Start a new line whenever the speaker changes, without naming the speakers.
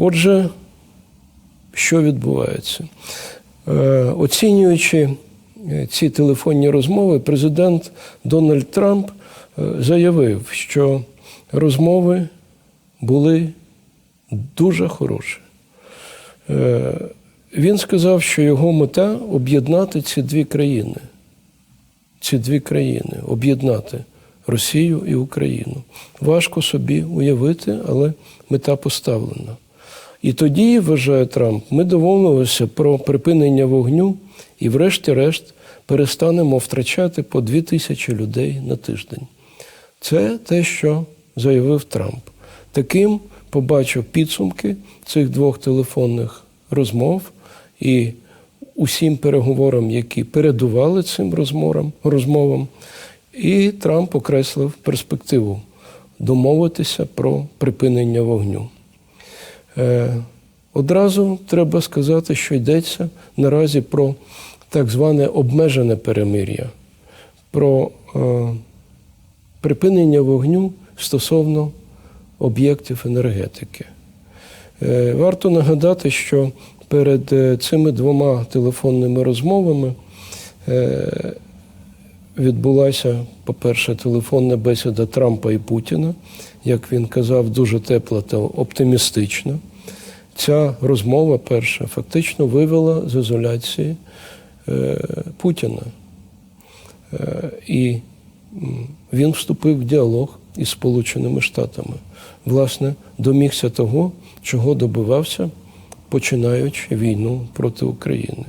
Отже, що відбувається? Е, Оцінюючи е, ці телефонні розмови, президент Дональд Трамп е, заявив, що розмови були дуже хороші. Він сказав, що його мета об'єднати ці дві країни. Ці дві країни об'єднати Росію і Україну. Важко собі уявити, але мета поставлена. І тоді, вважає Трамп, ми домовилися про припинення вогню і, врешті-решт, перестанемо втрачати по дві тисячі людей на тиждень. Це те, що заявив Трамп. Таким побачив підсумки цих двох телефонних розмов і усім переговорам, які передували цим розмовам, розмовам. І Трамп окреслив перспективу домовитися про припинення вогню. Е, Одразу треба сказати, що йдеться наразі про так зване обмежене перемир'я, про е, припинення вогню стосовно об'єктів енергетики. Е, Варто нагадати, що перед цими двома телефонними розмовами відбулася, по-перше, телефонна бесіда Трампа і Путіна, як він казав, дуже тепла та оптимістична. Ця розмова перша фактично вивела з ізоляції е, Путіна. Е, і він вступив в діалог із Сполученими Штатами. Власне, домігся того, чого добивався, починаючи війну проти України.